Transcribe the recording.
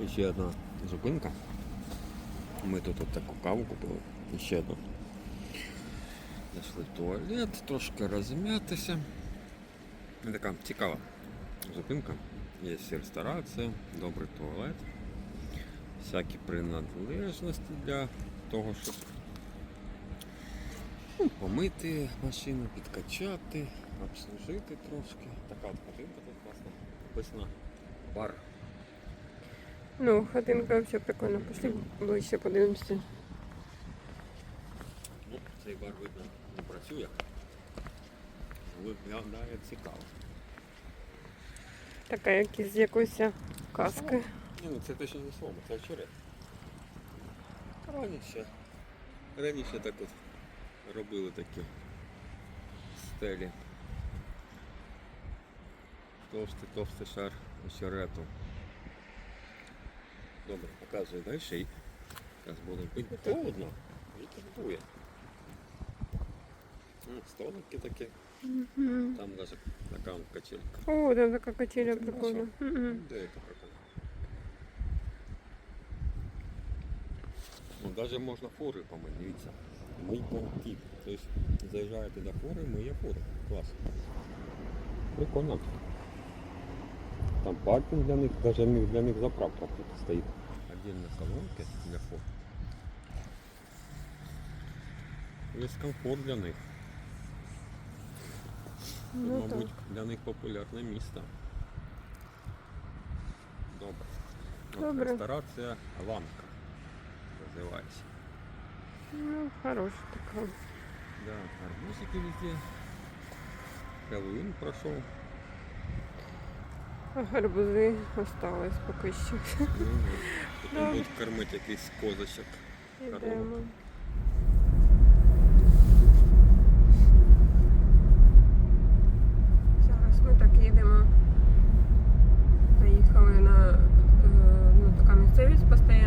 І ще одна зупинка. Ми тут от таку каву купили. І ще одну. Зайшли в туалет, трошки розм'ятися. Така цікава зупинка. Є ресторація, добрий туалет, всякі принадлежності для того, щоб ну, помити машину, підкачати, обслужити трошки. Така от хатинка тут класна. Написано бар. Ну, хатинка взагалі прикольно. Пішли ближче подивимося. Ну, цей бар видно не працює. Виглядає цікаво. Така якісь з якоїсь казки. Ні, ну це точно не слово, це очерет. Раніше. Раніше так от робили такі стелі. Товстий, товстий шар очерету. Добре, показує далі і зараз будемо пити. Холодно. Вітер дує. Ну, Столики такі, Мгм. там навіть така вон качелька. О, там така качеля Це прикольна. Мгм. Де це прикольно? Ну, навіть можна фури помити, дивіться. Мий понтів. Тобто заїжджаєте до фури, миє фури. Клас. Прикольно. Там паркінг для них, навіть для них заправка тут стоїть. Отдельно салонки для фур. Весь комфорт для них. Це, Ну мабуть, так. для них популярне місто. Добре. От Добре. Ресторація Ланка називається. Ну, хороша така. Да, арбузики везде. Хэллоуин прошел. Гарбузи остались поки що. Потім будуть кормити якийсь козочок. Йдемо. Зараз ми так їдемо. Заїхали на е, ну, така місцевість постоянно.